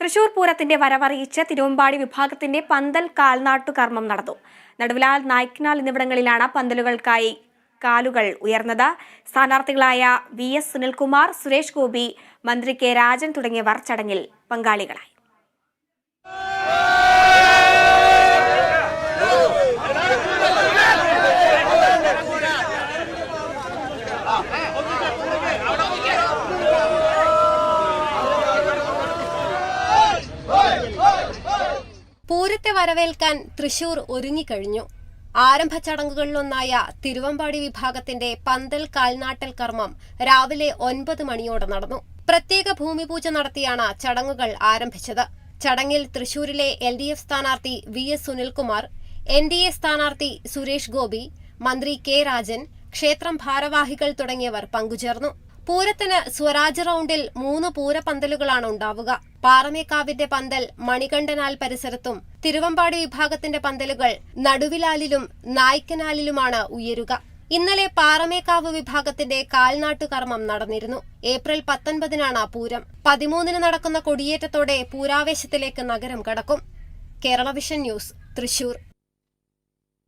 തൃശൂർ പൂരത്തിന്റെ വരവറിയിച്ച് തിരുവമ്പാടി വിഭാഗത്തിന്റെ പന്തൽ കാൽനാട്ടു കർമ്മം നടന്നു. നടുവിലാൽ നായ്ക്കനാൽ എന്നിവിടങ്ങളിലാണ് പന്തലുകൾക്കായി കാലുകൾ ഉയർന്നത്. സ്ഥാനാർത്ഥികളായ വി എസ് സുനിൽകുമാർ സുരേഷ് ഗോപി മന്ത്രി കെ രാജൻ തുടങ്ങിയവർ ചടങ്ങിൽ പങ്കാളികളായി. പൂരത്തെ വരവേൽക്കാൻ തൃശൂർ ഒരുങ്ങിക്കഴിഞ്ഞു. ആരംഭ ചടങ്ങുകളിലൊന്നായ തിരുവമ്പാടി വിഭാഗത്തിന്റെ പന്തൽ കാൽനാട്ടൽ കർമ്മം രാവിലെ ഒൻപത് മണിയോടെ നടന്നു. പ്രത്യേക ഭൂമിപൂജ നടത്തിയാണ് ചടങ്ങുകൾ ആരംഭിച്ചത്. ചടങ്ങിൽ തൃശൂരിലെ എൽ ഡി എഫ് സ്ഥാനാർത്ഥി V S Sunilkumar N D A സ്ഥാനാർത്ഥി സുരേഷ് ഗോപി മന്ത്രി കെ രാജൻ ക്ഷേത്രം ഭാരവാഹികൾ തുടങ്ങിയവർ പങ്കുചേർന്നു. പൂരത്തിന് സ്വരാജ് റൗണ്ടിൽ മൂന്ന് പൂരപന്തലുകളാണ് ഉണ്ടാവുക. പാറമേക്കാവിന്റെ പന്തൽ മണികണ്ഠനാൽ പരിസരത്തും തിരുവമ്പാടി വിഭാഗത്തിന്റെ പന്തലുകൾ നടുവിലാലിലും നായ്ക്കനാലിലുമാണ് ഉയരുക. ഇന്നലെ പാറമേക്കാവ് വിഭാഗത്തിന്റെ കാൽനാട്ടുകർമ്മം നടന്നിരുന്നു. ഏപ്രിൽ പത്തൊൻപതിനാണ് പൂരം. പതിമൂന്നിന് നടക്കുന്ന കൊടിയേറ്റത്തോടെ പൂരാവേശത്തിലേക്ക് നഗരം കടക്കും. Kerala vision news Thrissur.